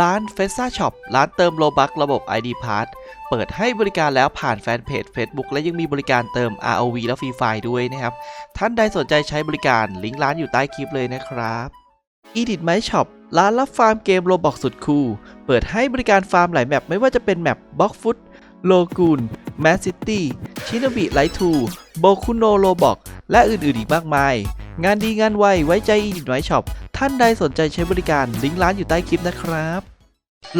ร้านเฟซ่าช็อปร้านเติมโลบักระบบ ID Pass เปิดให้บริการแล้วผ่านแฟนเพจ Facebook และยังมีบริการเติม ROV และฟรีไฟด้วยนะครับ ท่านใดสนใจใช้บริการลิงก์ร้านอยู่ใต้คลิปเลยนะครับ Edit My Shop ร้านรับฟาร์มเกมโลบอกสุดคูลเปิดให้บริการฟาร์มหลายแมปไม่ว่าจะเป็นแมปบ็อกฟุตโลกูนแมสซิตี้ชินบิไลทูโบคุโนโลบอกและอื่นๆอีกมากมาย งานดีงานไวไว้ใจ Edit My Shop ท่านใดสนใจใช้บริการลิงก์ร้านอยู่ใต้คลิปนะครับ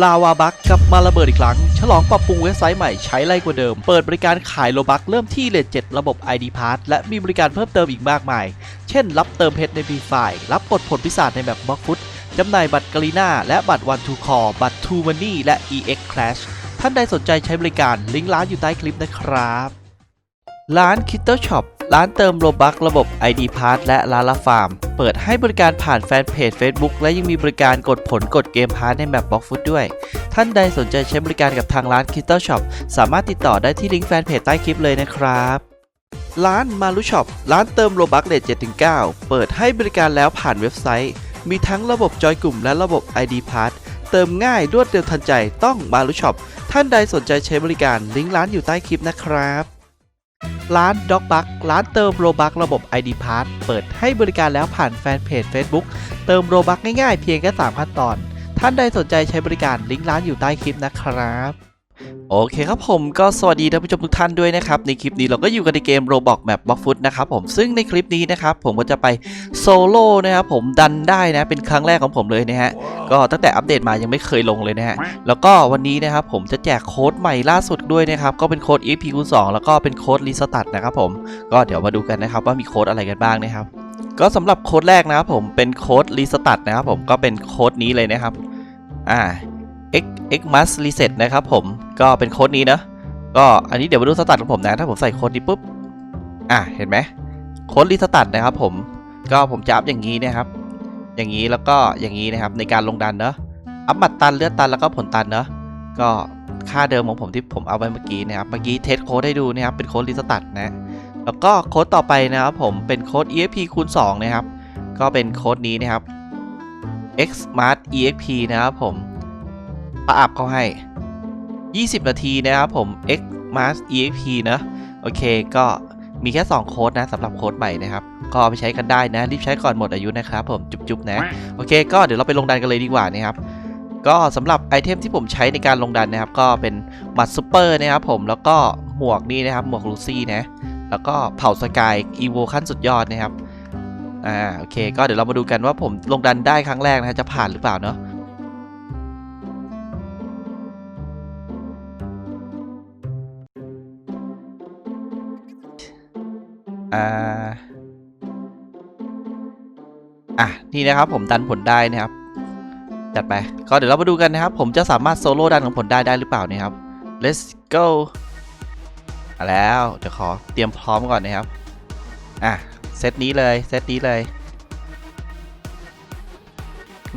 ลาวาบักกลับมาระเบิดอีกครั้ง ฉลองปรับปรุงเว็บไซต์ใหม่ใช้ไรกว่าเดิม เปิดบริการขายโลบักเริ่มที่เลท7ระบบ ID Pass และมีบริการเพิ่มเติมอีกมากมาย เช่น รับเติมเพชรในฟรีไฟล์รับกดผลพิศาจในแบบบล็อกฟุตจำหน่ายบัตรกรีนาและบัตรวันทูคอบัตรทูมันนี่และ EX Clash ท่านใดสนใจใช้บริการลิงก์ร้านอยู่ใต้คลิปนะครับ ร้าน k i t t l e Shop ร้านเติมโลบักระบบ ID Pass และร้านละฟาร์ม เปิดให้บริการผ่านแฟนเพจ Facebook และยังมีบริการกดผลกดเกมพาร์ทในแบบบล็อกฟุตด้วย ท่านใดสนใจใช้บริการกับทางร้าน k i t t l e Shop สามารถติดต่อได้ที่ลิงก์แฟนเพจใต้คลิปเลยนะครับร้านมารุช็อปร้านเติมโลบักเลท7-9 เปิดให้บริการแล้วผ่านเว็บไซต์ มีทั้งระบบจอยกลุ่มและระบบ ID Pass เติมง่ายรวดเร็วทันใจต้องมารุช็อปท่านใดสนใจใช้บริการลิงก์ร้านอยู่ใต้คลิปนะครับ ร้านด็อกบักร้านเติมโรบักระบบ ID Pass เปิดให้บริการแล้วผ่านแฟนเพจ Facebook เติมโรบักง่ายๆ เพียงแค่3ขั้นตอน ท่านใดสนใจใช้บริการลิงก์ร้านอยู่ใต้คลิปนะครับ โอเคครับผมก็สวัสดีท่านผู้ชมทุกท่านด้วยนะครับ ในคลิปนี้เราก็อยู่กันในเกม Roblox Map b l o c k f o o t นะครับผมซึ่งในคลิปนี้นะครับผมก็จะไปโซโล่นะครับผมดันได้นะเป็นครั้งแรกของผมเลยนะฮะก็ตั้งแต่อัปเดตมายังไม่เคยลงเลยนะฮะแล้วก็วันนี้นะครับผมจะแจกโค้ดใหม่ล่าสุดด้วยนะครับก็เป็นโค้ด EP คูณ2แล้วก็เป็นโค้ดรีสตาร์นะครับผมก็เดี๋ยวมาดูกันนะครับว่ามีโค้ดอะไรกันบ้างนะครับก็สำหรับโค้ดแรกนะครับผมเป็นโค้ดรีสตาร์นะครับผมก็เป็นโค้ดนี้เลยนะครับอ่า x x must reset นะครับผมก็เป็นโค้ดนี้นะก็อันนี้เดี๋ยวมาดูสตาร์ทของผมนะ ถ้าผมใส่โค้ดนี้ปุ๊บ อะ เห็นไหมโค้ดรีสตาร์ทนะครับผมก็ผมจะอัพอย่างนี้นะครับ อย่างนี้แล้วก็อย่างนี้นะครับในการลงดันเนอะอัพบัตรตันเลือดตันแล้วก็ผลตันเนอะก็ค่าเดิมของผมที่ผมเอาไว้เมื่อกี้นะครับเมื่อกี้เทสโค้ดให้ดูนะครับเป็นโค้ดรีสตาร์ทนะแล้วก็โค้ดต่อไปนะครับผมเป็นโค้ด exp คูณ2นะครับก็เป็นโค้ดนี้นะครับ x smart exp นะครับผม ปอัพเขาให้ 20 นาทีนะครับผม Xmas exp นะโอเคก็มีแค่ 2 โค้ดนะสำหรับโค้ดใหม่นะครับ ก็เอาไปใช้กันได้นะ รีบใช้ก่อนหมดอายุนะครับผมจุ๊บๆนะ โอเค ก็เดี๋ยวเราไปลงดันกันเลยดีกว่านะครับ ก็สำหรับไอเทมที่ผมใช้ในการลงดันนะครับ ก็เป็นหมัดซูเปอร์นะครับผมแล้วก็หมวกนี่นะครับ หมวกลูซี่นะ แล้วก็เผาสกายอีโวขั้นสุดยอดนะครับอ่าโอเค ก็เดี๋ยวเรามาดูกันว่าผมลงดันได้ครั้งแรกนะจะผ่านหรือเปล่าเนาะ อ่าอะนี่นะครับผมดันผลได้นะครับ จัดไป ก็เดี๋ยวเรามาดูกันนะครับ ผมจะสามารถโซโล่ดันของผลได้ได้หรือเปล่านะครับ let's go แล้วเดี๋ยวขอเตรียมพร้อมก่อนนะครับ อะเซตนี้เลยเซตนี้เลย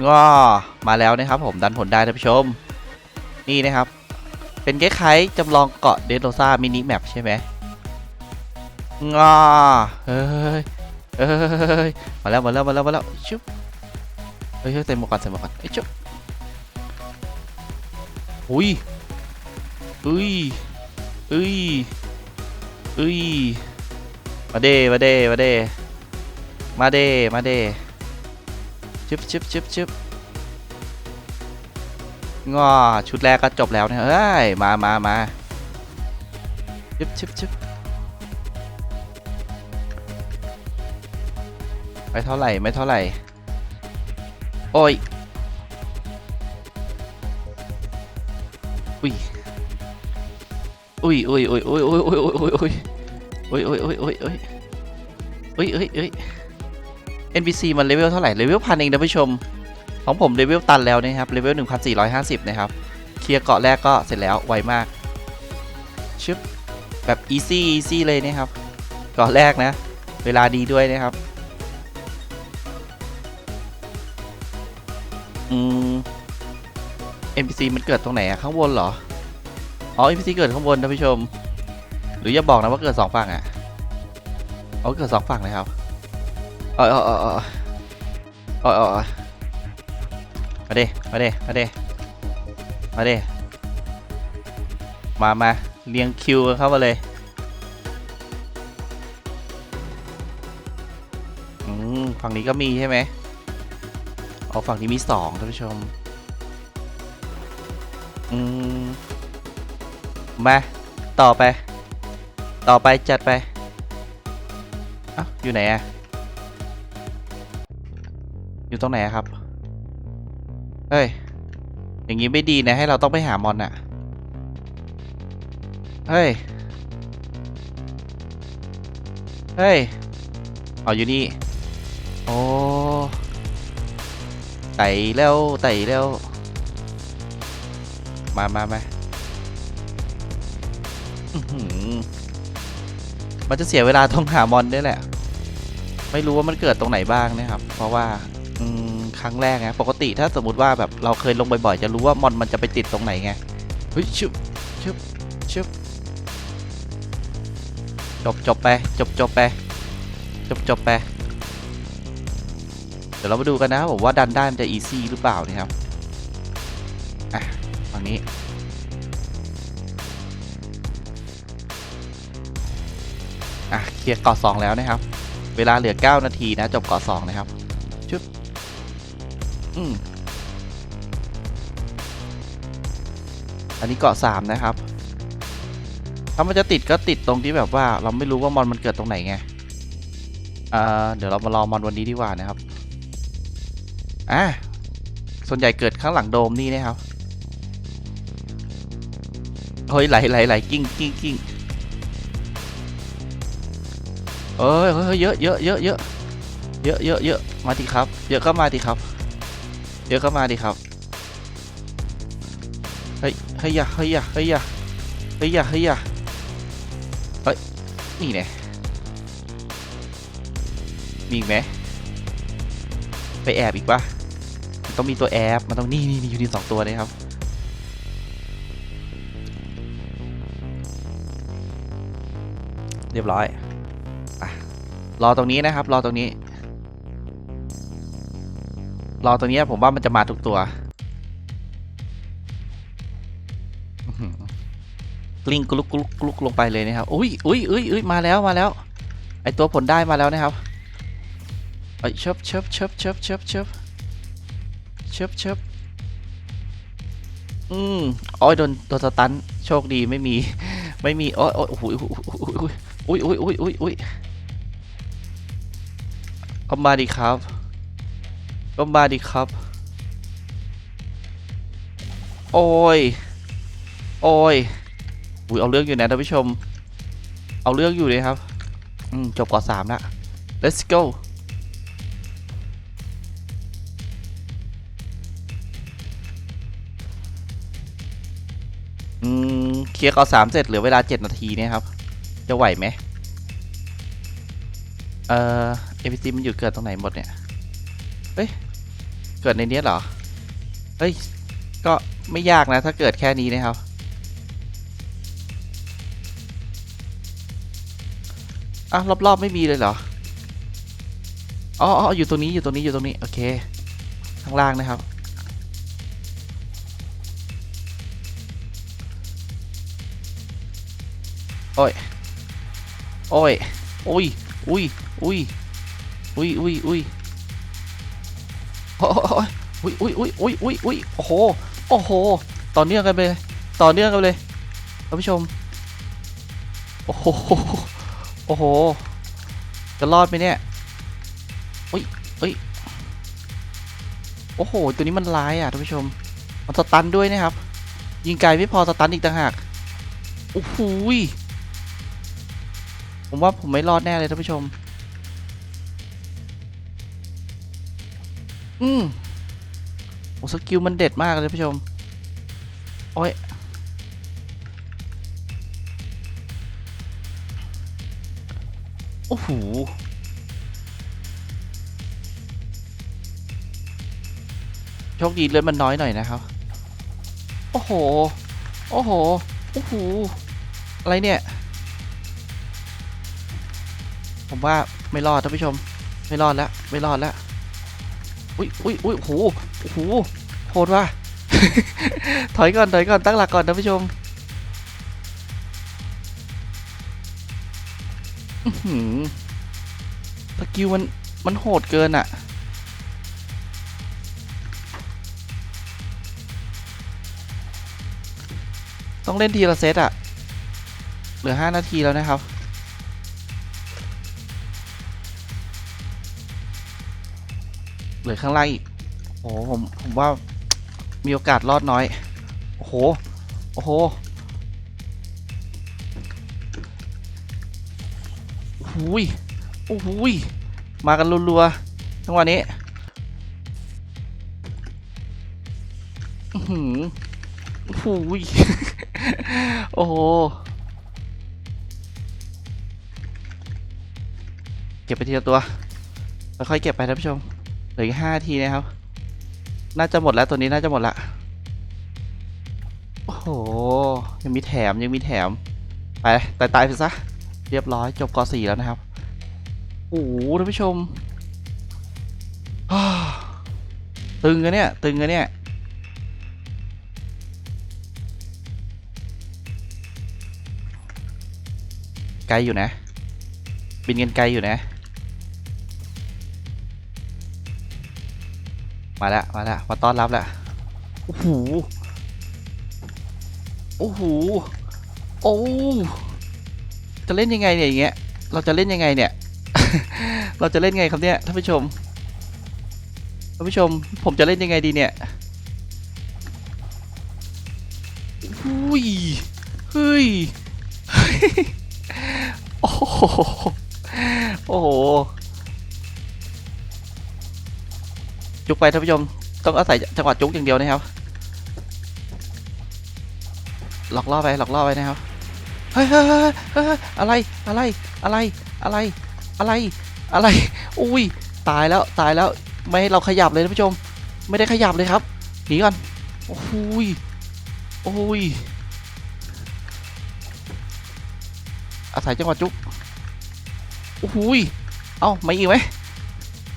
ง้อมาแล้วนะครับผมดันผลได้ท่านผู้ชม นี่นะครับ เป็นคล้ายๆจำลองเกาะเดนโรซามินิแมปใช่ไหม งอเฮ้ยเฮ้ยมาแล้วมาแล้วมาแล้วมาแล้วชุบเฮ้ยเฮ้ยใส่หมวกก่อนใส่หมวกก่อนเอ้ชุบอุ้ยอุ้ยอุ้ยอุ้ยมาเด้มาเด้มาเด้มาเด้มาเด้ชึบชึบชึบชึบงอชุดแรกก็จบแล้วเนะเฮ้ยมามามาชึบชึบชึบ ไม่เท่าไหร่ไม่เท่าไหร่ โอ้ยอุ้ยอุ้ยอุ้ยอุ้ยอุ้ยอุ้ยอุ้ยอุ้ยอุ้ยอุ้ยอุ้ยอุ้ยอุ้ยอุ้ยอุ้ยอุ้ยอุ้ยอุ้ย NPC มันเลเวลเท่าไหร่เลเวลพันเองนะผู้ชม ของผมเลเวลตันแล้วนะครับเลเวล1450 นะครับ เคลียร์เกาะแรกก็เสร็จแล้วไวมากชึบแบบ easy easy เลยนะครับ เกาะแรกนะ เวลาดีด้วยนะครับ อืม NPC มันเกิดตรงไหนอะข้างบนเหรอ อ๋อ NPC เกิดข้างบนนะผู้ชม หรืออย่าบอกนะว่าเกิดสองฝั่งอะอ๋อเกิดสองฝั่งเลยครับอ๋ออ๋ออ๋ออ๋ออ๋ออ๋อมาเด้มาเด้มาเด้มาเด้มามาเรียงคิวกันเข้ามาเลยอืมฝั่งนี้ก็มีใช่ไหม เอาฝั่งนี้มีสองท่านผู้ชม อืม มา ต่อไป ต่อไปจัดไปอ้าอยู่ไหนอะอยู่ตรงไหนอะครับ เฮ้ย อย่างนี้ไม่ดีนะ ให้เราต้องไปหามอนอะเฮ้ย เฮ้ย เอาอยู่นี่ โอ้ ไต่แล้วไต่แล้ว มามามามันจะเสียเวลาต้องหามอนด้วยแหละ ไม่รู้ว่ามันเกิดตรงไหนบ้างนะครับ เพราะว่าครั้งแรกไงปกติถ้าสมมติว่าแบบเราเคยลงบ่อยๆ จะรู้ว่ามอนมันจะไปติดตรงไหนไงเฮ้ยชึบชึบชึบจบจบไป จบจบไป จบจบไป เดี๋ยวเรามาดูกันนะครับผมว่าดันได้มันจะอีซี่หรือเปล่านะครับอะฝั่งนี้อะเคลียร์เกาะสองแล้วนะครับ เวลาเหลือ 9 นาทีนะ จบเกาะสองนะครับชึบอืมอันนี้เกาะสามนะครับ ถ้ามันจะติดก็ติดตรงที่แบบว่า เราไม่รู้ว่ามอนมันเกิดตรงไหนไง อ่า เดี๋ยวเรามารอมอนวันนี้ดีกว่านะครับ อะส่วนใหญ่เกิดข้างหลังโดมนี่นะครับเฮ้ยไหลไหลไหลกิ้งกิ้งกิ้งเอ้ยเฮ้ยเยอะเยอะเยอะเยอะเยอะเยอะเยอะมาดิครับ เยอะก็มาดิครับ เยอะก็มาดิครับเฮ้ยเฮ้ยยะเฮ้ยยะเฮ้ยยะเฮ้ยยะเฮ้ยยะเฮ้ยนี่เนี่ยมีอีกไหมไปแอบอีกปะ ต้องมีตัวแอบมันต้องนี่นี่นี่อยู่ที่สองตัวเลยครับเรียบร้อยอรอตรงนี้นะครับ รอตรงนี้ รอตรงนี้ผมว่ามันจะมาทุกตัวกลิ้งกลุกกลุกกลุกลงไปเลยนะครับ อุ้ยอุ้ยอุ้ยอุ้ยมาแล้วมาแล้ว ไอตัวผลได้มาแล้วนะครับเอ้ยเชิบเชิบเชิบเชิบเชิบเชิบ ชิบเชิบอืมอ้ยโดนโดนสตันโชคดีไม่มี ไม่มีอ้ยอ้ยโอ้โหอุ้ยอุ้ยอุ้ยอุ้ยอุ้ยก็มาดีครับก็มาดีครับ โอ้ย โอ้ยอุ้ยเอาเรื่องอยู่นะท่านผู้ชม เอาเรื่องอยู่เลยครับ อืม จบก่อสามละ let's go เคลียร์ก่อนสามเสร็จเหลือเวลาเจ็ดนาทีเนี่ยครับ จะไหวไหมเอ่อเอพีซีมันอยู่เกิดตรงไหนหมดเนี่ย เฮ้ย เกิดในเนี้ยเหรอ เฮ้ย ก็ไม่ยากนะ ถ้าเกิดแค่นี้นะครับ อะ รอบๆ ไม่มีเลยเหรอ อ๋ออ๋ออยู่ตรงนี้อยู่ตรงนี้อยู่ตรงนี้ โอเค ข้างล่างนะครับ อ้ย โอ้ย อุ้ย อุ้ย อุ้ย อุ้ย อุ้ย อุ้ยโอ้ยอุ้ยอุ้ยอุ้ยอุ้ยอุ้ยอุ้ยโอ้โห โอ้โห ต่อเนื่องกันไปเลย ต่อเนื่องกันเลยท่านผู้ชม โอ้โห โอ้โห จะรอดไหมเนี่ย อุ้ยอุ้ยโอ้โห ตัวนี้มันร้ายอะท่านผู้ชม มันสตันด้วยนะครับ ยิงไกลไม่พอสตันอีกต่างหาก โอ้โห ผมว่าผมไม่รอดแน่เลยท่านผู้ชม อืมโอ้สกิลมันเด็ดมากเลยท่านผู้ชม โอ้ย โอ้โหโชคดีเลือดมันน้อยหน่อยนะครับ โอ้โห โอ้โห โอ้โห อะไรเนี่ย ผมว่าไม่รอดท่านผู้ชม ไม่รอดแล้วไม่รอดแล้วอุ้ยอุ้ยอุ้ยโอ้โหโอ้โหโหดว่ะถอยก่อนถอยก่อนตั้งหลักก่อนท่านผู้ชมอื้อหือสกิลมันมันโหดเกินอะต้องเล่นทีละเซตอะเหลือ 5 นาทีแล้วนะครับ เหลือข้างล่างอีกโอ้โหผมผมว่ามีโอกาสรอดน้อย โอ้โห โอ้โหโอ้โหยโอ้โหยมากันรัวๆจังวะนี้อื้อหือโอ้โหยโอ้โห เก็บไปทีละตัวค่อยเก็บไปท่านผู้ชม ลืออีกห้าทีนะครับ น่าจะหมดแล้วตัวนี้น่าจะหมดละ โอ้โห ยังมีแถมยังมีแถม ไปตายตายๆไปซะ เรียบร้อยจบกอสี่แล้วนะครับ โอ้โหท่านผู้ชม ตึงกันเนี่ย ตึงกันเนี่ยไกลอยู่นะ บินกันไกลอยู่นะ มาแล้วมาแล้วมาต้อนรับแล้วโอ้โหโอ้โหโอ้จะเล่นยังไงเนี่ยอย่างเงี้ยเราจะเล่นยังไงเนี่ย เราจะเล่นไงครับเนี่ยท่านผู้ชมท่านผู้ชมผมจะเล่นยังไงดีเนี่ยอุ้ยเฮ้ยโอ้โหโอ้โห จุกไปท่านผู้ชมต้องอาศัยจังหวะจุกอย่างเดียวนะครับ หลอกล่อไปหลอกล่อไปนะครับเฮ้ยเฮ้ยเฮ้ยเฮ้ยอะไรอะไรอะไรอะไรอะไรอะไร อุ้ยตายแล้วตายแล้วไม่ให้เราขยับเลยท่านผู้ชม ไม่ได้ขยับเลยครับหนีก่อนโอ้ยโอ้ยอาศัยจังหวะจุกโอ้ยเอ้าไมาอีกไหม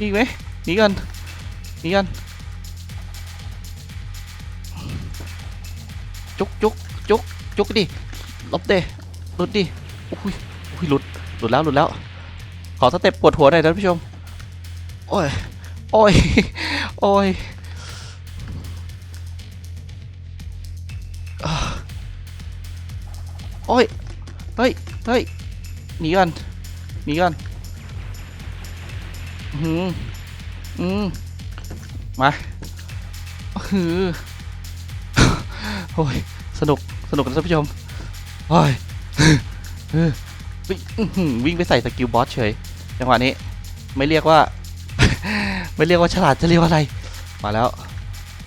อีกไหมหนีก่อน หนีก่อนจุกจุกจุกจุกดิลบเดหลุดดิโอ้ยโอ้ยหลุดหลุดแล้วหลุดแล้ว ขอสเต็ปปวดหัวหน่อยท่านผู้ชมโอ้ยโอ้ยโอ้ยโอ้ยเฮ้ยเฮ้ยหนีก่อนหนีก่อนอืมอืม มาฮือโอ้ย สนุก สนุกนะท่านผู้ชมโอ้ยวิ่งไปใส่สกิลบอสเฉย จังหวะนี้ ไม่เรียกว่า ไม่เรียกว่าฉลาดจะเรียกว่าอะไร มาแล้ว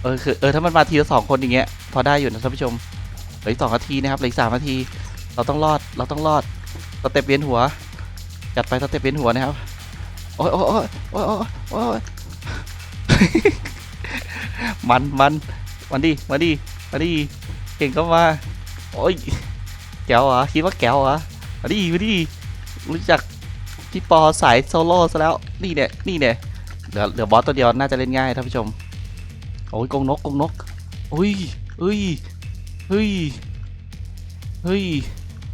เออ คือ เออ ถ้ามันมาทีละสองคนอย่างเงี้ย พอได้อยู่นะท่านผู้ชมเหลืออีกสองนาทีนะครับ เหลืออีกสามนาที เราต้องรอด เราต้องรอดสเต็ปเวียนหัว จัดไปสเต็ปเวียนหัวนะครับ โอ้ยโอ้ยโอ้ยโอ้ยโอ้ย มันมันมันดิมาดิมาดิเก่งก็มาโอ้ยแก้วเหรอคิดว่าแก้วเหรอมาดิมาดิรู้จักพี่ปอสายโซโล่ซะแล้วนี่เนี่ยนี่เนี่ยเหลือเหลือบอสตัวเดียวน่าจะเล่นง่ายท่านผู้ชมโอ้ยกงนกกงนกเฮ้ยเฮ้ยเฮ้ยเฮ้ย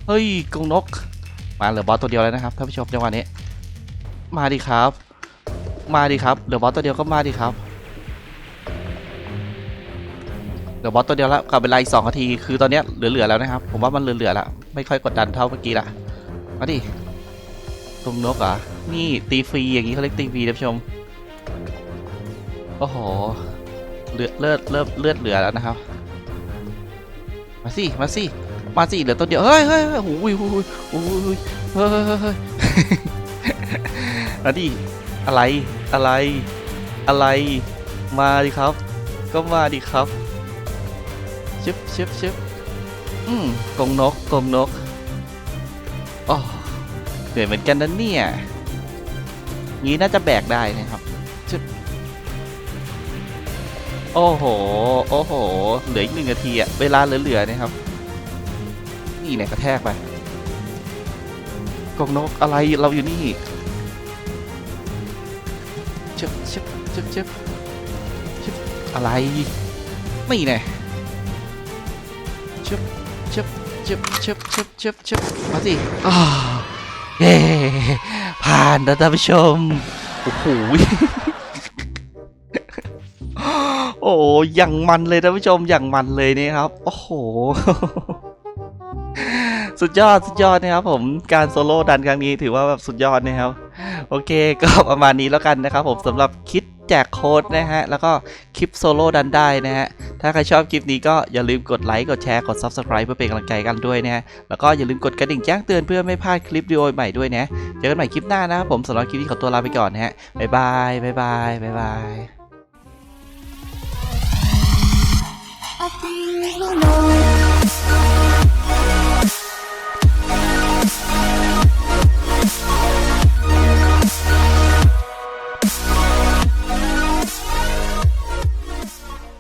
เฮ้ยกงนกมาเหลือบอสตัวเดียวแล้วนะครับท่านผู้ชมจังหวะนี้ มาดิครับ มาดิครับ เหลือบอสตัวเดียวก็มาดิครับเหลือบอสตัวเดียวแล้วกับเวลาอีกสองนาที คือตอนเนี้ยเหลือๆแล้วนะครับ ผมว่ามันเหลือๆแล้วไม่ค่อยกดดันเท่าเมื่อกี้ละ มาดิกงนกเหรอะนี่ตีฟรีอย่างนี้เขาเรียกตีฟรีท่านผู้ชม โอ้โห เลือดเลือดเลือดเลือดเหลือแล้วนะครับ มาสิ มาสิ มาสิ เหลือตัวเดียว เฮ้ยเฮ้ยเฮ้ยโอ้ยโอ้ยโอ้ยโอ้ยเฮ้ยเฮ้ยเฮ้ยมาดิ อะไรอะไร อะไร มาดิครับ ก็มาดิครับชึบชึบชึบอืมกงนกกงนกอ๋อเหนื่อยเหมือนกันนะเนี่ยงี้น่าจะแบกได้นะครับชึบโอ้โห โอ้โห เหลืออีกหนึ่งนาทีอะเวลาเหลือๆนะครับ นี่เนี่ยกระแทกไปกงนกอะไรเราอยู่นี่ ชึบชึบชึบชึบชึบอะไรไม่แน่ชึบชึบชึบชึบชึบชึบชึบมาสิอ้าวเย้ผ่านนะท่านผู้ชมโอ้โหโอ้ยังมันเลยท่านผู้ชมอย่างมันเลยนี่ครับ โอ้โห สุดยอด สุดยอดนะครับผม การโซโล่ดันครั้งนี้ถือว่าแบบสุดยอดนะครับ โอเคก็ประมาณนี้แล้วกันนะครับผมสำหรับคิดแจกโค้ดนะฮะ แล้วก็คลิปโซโล่ดันได้นะฮะ ถ้าใครชอบคลิปนี้ก็อย่าลืมกดไลค์ กดแชร์ กด Subscribe เพื่อเป็นกำลังใจกันด้วยนะฮะ แล้วก็อย่าลืมกดกระดิ่งแจ้งเตือนเพื่อไม่พลาดคลิปวิดีโอใหม่ด้วยนะเจอกันใหม่คลิปหน้านะครับผมสำหรับคลิปนี้ขอตัวลาไปก่อนนะฮะบ๊ายบายบ๊ายบายบ๊ายบาย I think we'll know.